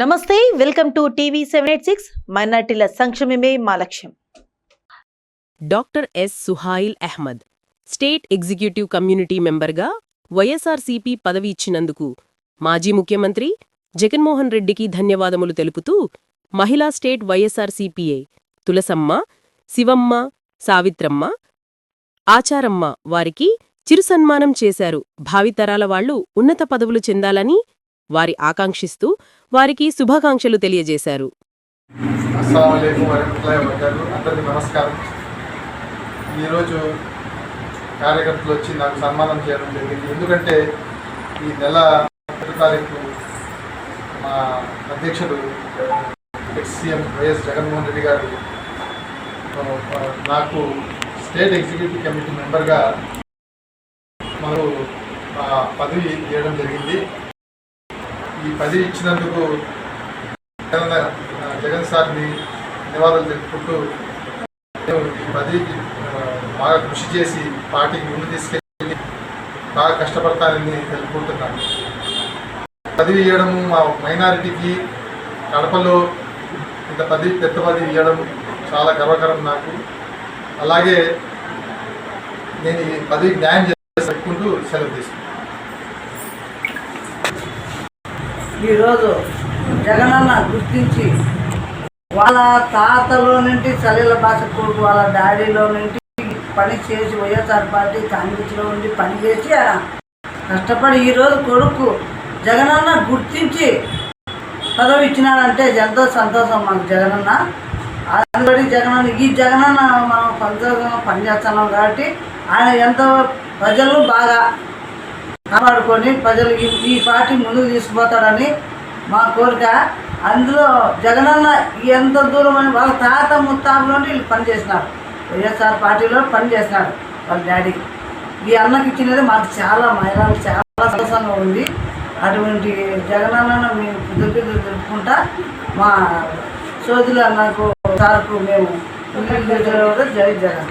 నమస్తే welcome to TV seven eight six. మైనార్టీల సంక్షేమమే మా లక్ష్యం. Doctor S Suhail Ahmed state executive community మెంబర్గా వైఎస్ఆర్సీపీ పదవి ఇచ్చినందుకు మాజీ ముఖ్యమంత్రి జగన్మోహన్ రెడ్డికి ధన్యవాదములు తెలుపుతూ మహిళా స్టేట్ వైఎస్ఆర్సీపీఏ తులసమ్మ శివమ్మ సావిత్రమ్మ ఆచారమ్మ వారికి చిరు సన్మానం చేశారు. భావితరాల వాళ్ళు ఉన్నత పదవులు చెందాలని వారి ఆకాంక్షిస్తూ వారికి శుభాకాంక్షలు తెలియజేశారు. నమస్కారం. ఈరోజు కార్యకర్తలు వచ్చి నాకు సన్మానం చేయడం జరిగింది. ఎందుకంటే ఈ నెల ఒకటి తారీఖు మా అధ్యక్షుడు సీఎం వైఎస్ జగన్మోహన్ రెడ్డి గారు నాకు స్టేట్ ఎగ్జిక్యూటివ్ కమిటీ మెంబర్గా మరో ఆ, పదవి ఇవ్వడం జరిగింది. ఈ పది ఇచ్చినందుకు జగన్ జగన్ సార్ని ధన్యవాదాలు తెలుపుకుంటూ మేము ఈ పది బాగా కృషి చేసి పార్టీకి ముందు తీసుకెళ్ళి బాగా కష్టపడతానని తెలుపుకుంటున్నాను. పదవి ఇవ్వడము మా మైనారిటీకి కడపలో ఇంత పది పెద్ద పదవి ఇవ్వడం చాలా గర్వకరం నాకు. అలాగే నేను ఈ పదవికి న్యాయం చేసి పెట్టుకుంటూ సెలవు తీసుకున్నాను ఈరోజు జగనన్న గుర్తించి వాళ్ళ తాతలో నుండి చలిల భాష కొడుకు వాళ్ళ డాడీలో నుండి పని చేసి వైఎస్ఆర్ పార్టీ కాంగ్రెస్లో ఉండి పని చేసి కష్టపడి ఈరోజు కొడుకు జగనన్న గుర్తించి పదవి ఇచ్చినాడంటే ఎంతో సంతోషం మాకు జగనన్న. అందుబడి జగనన్న ఈ జగనన్న మనం సంతోషంగా పనిచేస్తున్నాం కాబట్టి ఆయన ఎంతో ప్రజలు బాగా కాపాడుకొని ప్రజలు ఈ పార్టీ ముందుకు తీసుకుపోతాడని మా కోరిక. అందులో జగనన్న ఎంత దూరం అని వాళ్ళ తాత ముత్తాతల వీళ్ళు పనిచేసినారు. వైఎస్ఆర్ పార్టీలో పనిచేసినాడు వాళ్ళ డాడీ. ఈ అన్నకి ఇచ్చినది మాకు చాలా మహిళలు చాలా సంతోషంగా ఉంది. అటువంటి జగనన్నను మేము కృతజ్ఞతలు తెలుపుకుంటా మా సోదరులు అన్నకు సార్కు మేము జై జగన్.